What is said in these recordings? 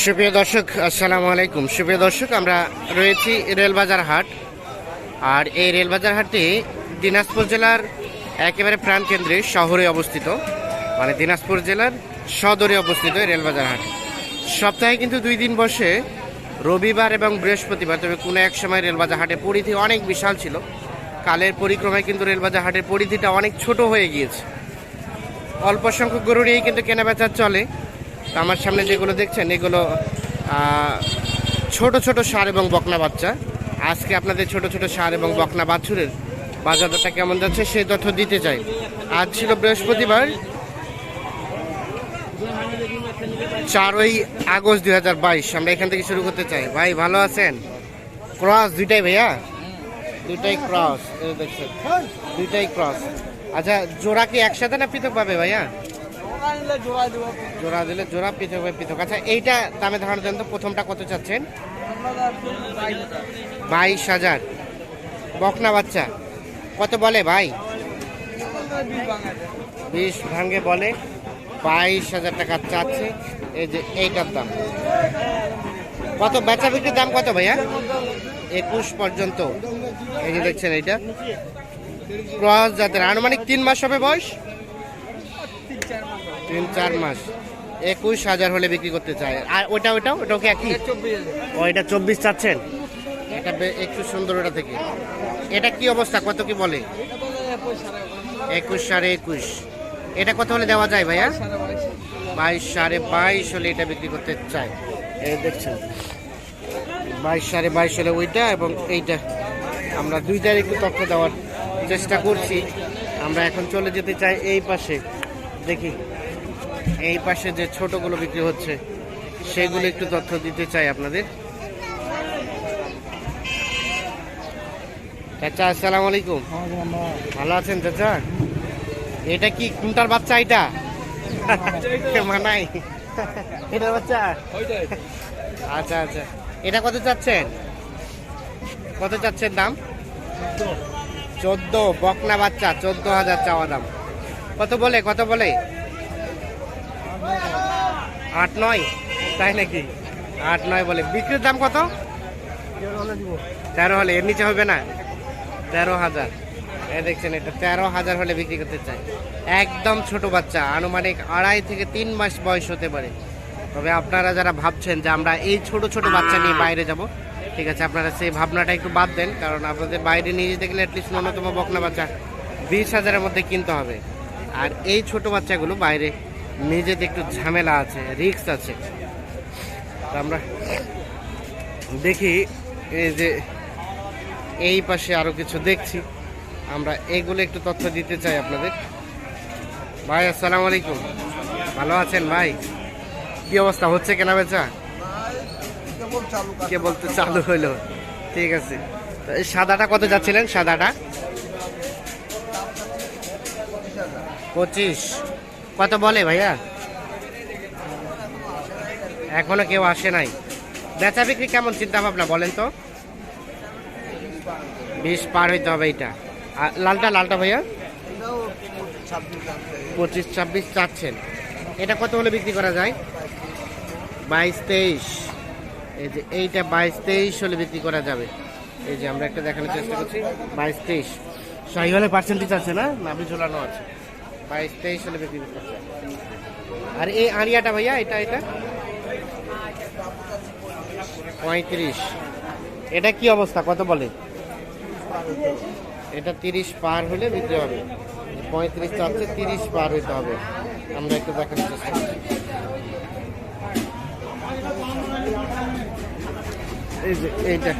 সুপ্রিয় দর্শক, আসসালামু আলাইকুম। সুপ্রিয় দর্শক, আমরা রয়েছি রেলবাজার হাট। আর এই রেলবাজার হাটটি দিনাজপুর জেলার একেবারে প্রাণকেন্দ্রে শহরে অবস্থিত। মানে দিনাজপুর জেলার সদরে অবস্থিত এই রেলবাজার হাট। সপ্তাহে কিন্তু দুই দিন বসে রবিবার এবং বৃহস্পতিবার, তবে কোনো এক সময় রেলবাজার হাটের পরিধি অনেক বিশাল ছিল। কালের পরিক্রমায় কিন্তু রেলবাজার হাটের পরিধিটা অনেক ছোট হয়ে গিয়েছে। অল্প সংখ্যক গরু নিয়েই কিন্তু কেনাবেচা চলে। আমার সামনে যেগুলো দেখছেন, এগুলো ছোট ছোট সার এবং বকনা বাচ্চা। আজকে আপনাদের ছোট ছোট সার এবং বকনা বাছুরের বাজার দরটা কেমন যাচ্ছে সেই তথ্য দিতে চাই। আজ ছিল বৃহস্পতিবার, চারই আগস্ট দুই হাজার বাইশ। আমরা এখান থেকে শুরু করতে চাই। ভাই, ভালো আছেন? ক্রস দুইটাই ভাইয়া? দুইটাই ক্রস দেখছেন। দুইটাই ক্রস। আচ্ছা জোড়া কি একসাথে না পৃথক পাবে ভাইয়া? জোড়া দিলে জোড়া, পৃথক পৃথক। আচ্ছা এইটা দামে ধারণা দেন তো, প্রথমটা কত চাচ্ছেন? বাইশ হাজার। বকনা বাচ্চা, কত বলে ভাই? বিশ ভাঙ্গে বলে, বাইশ হাজার টাকা চাচ্ছে। এই যে, এইটার দাম। কত, বেচা বিক্রির দাম কত ভাইয়া? একুশ পর্যন্ত। এই যে দেখছেন এইটা। ক্রস জাতের, আনুমানিক তিন মাস হবে বয়স? তিন চার মাস। একুশ হাজার হলে বিক্রি করতে চায়। আর ওটা ওটা ওটাও কি একই? ও এটা চব্বিশ চাচ্ছেন? এটা একটু সুন্দর ওটা থেকে। এটা কি অবস্থা? কত কি বলে? একুশ সাড়ে একুশ। এটা কত হলে দেওয়া যায় ভাইয়া? বাইশ সাড়ে বাইশ হলে এটা বিক্রি করতে চাই এই দেখছেন। বাইশ সাড়ে বাইশ হলে ওইটা এবং এইটা। আমরা দুইটার একটু তথ্য দেওয়ার চেষ্টা করছি। আমরা এখন চলে যেতে চাই এই পাশে। দেখি। এই পাশে যে ছোটগুলো বিক্রি হচ্ছে, সেগুলো একটু তথ্য দিতে চাই আপনাদের। চাচা, আসসালামু আলাইকুম। ভালো আছেন চাচা? এটা কি কোনটার বাচ্চা এটা? মানাই এটার বাচ্চা? আচ্ছা আচ্ছা। এটা কত চাচ্ছেন? কত চাচ্ছেন দাম? চোদ্দ। বকনা বাচ্চা, চোদ্দ হাজার চাওয়া দাম। কত বলে কত বলে? আট নয়? তাই নাকি? আট নয় বলে। বিক্রির দাম কত? তেরো হলে। এর নিচে হবে না? তেরো হাজার। এ দেখছেন, এটা তেরো হাজার হলে বিক্রি করতে চাই একদম ছোট বাচ্চা। আনুমানিক আড়াই থেকে তিন মাস বয়স হতে পারে। তবে আপনারা যারা ভাবছেন যে আমরা এই ছোট ছোট বাচ্চা নিয়ে বাইরে যাব, ঠিক আছে, আপনারা সেই ভাবনাটা একটু বাদ দেন, কারণ আপনাদের বাইরে নিয়ে যেতে গেলে অ্যাটলিস্ট ন্যূনতম বকনা বাচ্চা বিশ হাজারের মধ্যে কিনতে হবে। আর এই ছোট বাচ্চাগুলো বাইরে যেতে একটু ঝামেলা আছে রিস্ক আছে। আমরা দেখি, এই যে এই পাশে আরও কিছু দেখছি। আমরা এগুলো একটু তথ্য দিতে চাই আপনাদের। ভাই, আসসালামু আলাইকুম। ভালো আছেন ভাই? কি অবস্থা? হচ্ছে কেনা বেচা? কে বলতে চালু হইল ঠিক আছে। সাদাটা কত যাচ্ছিলেন? সাদাটা? পঁচিশ। কত বলে ভাইয়া? এখনও কেউ আসে নাই। বেচা বিক্রি কেমন চিন্তা ভাবনা বলেন তো? বিশ পার হইতে হবে আর লালটা লালটা ভাইয়া? পঁচিশ, ছাব্বিশ চাচ্ছেন। এটা কত হলে বিক্রি করা যায়? বাইশ, তেইশ। এই যে এইটা বাইশ, তেইশ হলে বিক্রি করা যাবে। এই যে আমরা একটা দেখানোর চেষ্টা করছি। বাইশ, তেইশ। শাহিওয়ালের পার্সেন্টেজ আছে না? নাভি ঝোলানো আছে। বাইশ তেইশ হলে বিক্রি করতে আর এই আড়িয়াটা ভাইয়া, এটা এটা? পঁয়ত্রিশ। এটা কি অবস্থা? কত বলে? এটা তিরিশ পার হলে বিক্রি হবে। পঁয়ত্রিশ চাচ্ছে, তিরিশ পার হইতে হবে। আমরা একটু দেখানোর চেষ্টা করছি এই এইটা।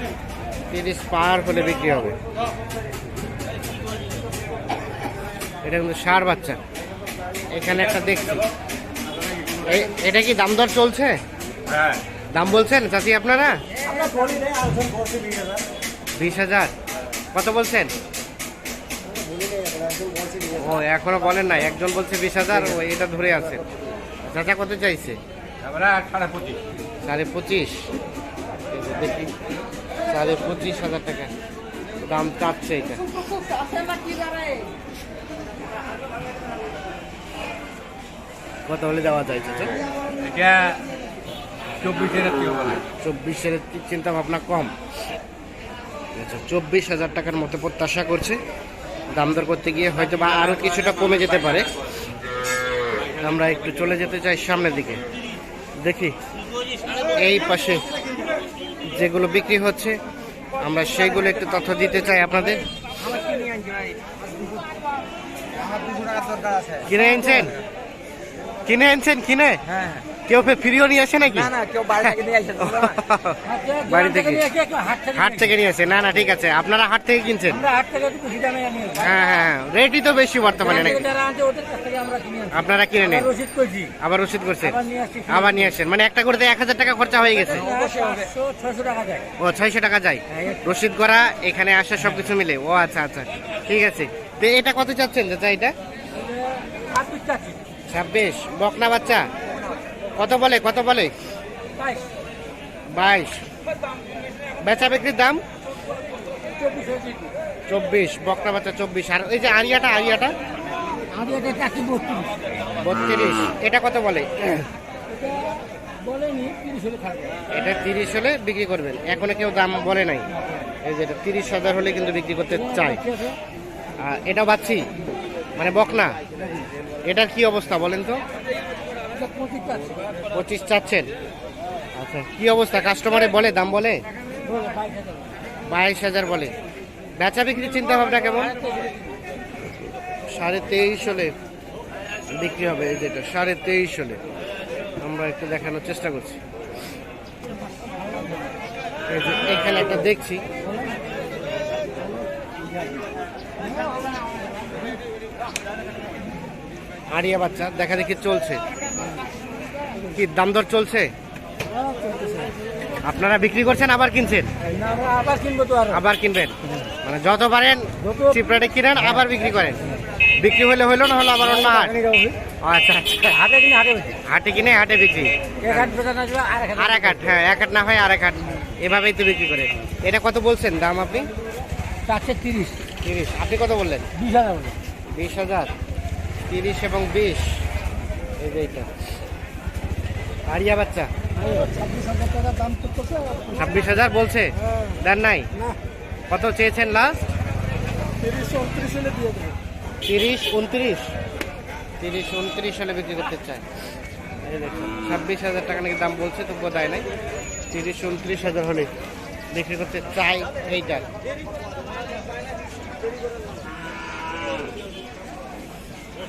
তিরিশ পার হলে বিক্রি হবে। এটা কিন্তু সার বাচ্চা। এখানে একটা দেখছি। এটা কি দাম দর চলছে? হ্যাঁ। দাম বলছেন চাচি আপনারা? বিশ হাজার। কত বলছেন? ও এখনও বলেন নাই। একজন বলছে বিশ হাজার ও এটা ধরে আছে। চাচা কত চাইছে? সাড়ে পঁচিশ। সাড়ে পঁচিশ। দেখি। সাড়ে পঁচিশ হাজার টাকা। দাম চাচ্ছে এটা। কত হলে দেওয়া যায় এটা চব্বিশের চব্বিশের চিন্তা ভাবনা কম। আচ্ছা চব্বিশ হাজার টাকার মতো প্রত্যাশা করছে। দাম দর করতে গিয়ে হয়তো বা আরও কিছুটা কমে যেতে পারে। আমরা একটু চলে যেতে চাই সামনের দিকে। দেখি এই পাশে যেগুলো বিক্রি হচ্ছে আমরা সেইগুলো একটু তথ্য দিতে চাই আপনাদের। কিনে আনছেন? কিনে আনছেন কিনে? হ্যাঁ কেউ ফের ফ্রিও নিয়ে আসে নাকি? না না বাড়ি থেকে নিয়ে আসে বাড়ি থেকে হাট থেকে নিয়ে আসে। না না ঠিক আছে। আপনারা হাট থেকে কিনছেন? হ্যাঁ হ্যাঁ হ্যাঁ। রেটই তো বেশি বর্তমানে নাকি? আপনারা কিনে নেন। আবার রসিদ করছি। আবার করছেন আবার নিয়ে আসেন। মানে একটা করতে এক হাজার টাকা খরচা হয়ে গেছে। ও ছয়শো টাকা যায়। রসিদ করা এখানে আসা সবকিছু মিলে। ও আচ্ছা আচ্ছা। ঠিক আছে। তো এটা কত চাচ্ছেন চাচা এটা? ছাব্বিশ। বকনা বাচ্চা। কত বলে কত বলে? বাইশ। বেচা বিক্রির দাম? চব্বিশ। বকনা বাচ্চা চব্বিশ। আর ওই যে আরিয়াটা আরিয়াটা? বত্রিশ? এটা কত বলে? এটা তিরিশ হলে বিক্রি করবেন। এখনও কেউ দাম বলে নাই। এই যে এটা তিরিশ হাজার হলে কিন্তু বিক্রি করতে চাই আর এটা বাচ্চি? মানে বকনা? এটার কি অবস্থা বলেন তো? পঁচিশ চাচ্ছেন। আচ্ছা কি অবস্থা? কাস্টমারে বলে, দাম বলে? বাইশ হাজার বলে। বেচা বিক্রি চিন্তা ভাবনা কেমন? সাড়ে তেইশ হলে বিক্রি হবে, এই যেটা, সাড়ে তেইশ হলে। আমরা একটু দেখানোর চেষ্টা করছি। এখানে একটা দেখছি। আরিয়া বাচ্চা দেখা দেখি চলছে। কি দাম দর চলছে? আপনারা বিক্রি করছেন আবার কিনছেন? আবার কিনবেন। মানে যত পারেন যত- চিপ কিনেন আবার বিক্রি করেন। বিক্রি হলে হলো না হলো আবার অন্য হাট। আচ্ছা আচ্ছা। হাটে কিনে হাটে হাটে কিনে হাটে বিক্রি। আর এক হাট হ্যাঁ এক হাট না হয় আর এক হাট। এভাবেই তো বিক্রি করে। এটা কত বলছেন দাম আপনি? চারশে তিরিশ। তিরিশ। আপনি কত বললেন? বিশ হাজার বিশ হাজার। তিরিশ এবং বিশ। এই যে এইটা। আরিয়া বাচ্চা। ছাব্বিশ হাজার বলছে? দেন নাই? কত চেয়েছেন লাস্ট তিরিশ উনত্রিশ। তিরিশ উনত্রিশ তিরিশ উনত্রিশ হলে বিক্রি করতে চায়। ছাব্বিশ হাজার টাকা নাকি দাম বলছে, তবুও দেয় নাই। তিরিশ উনত্রিশ হাজার হলে বিক্রি করতে চাই এইটার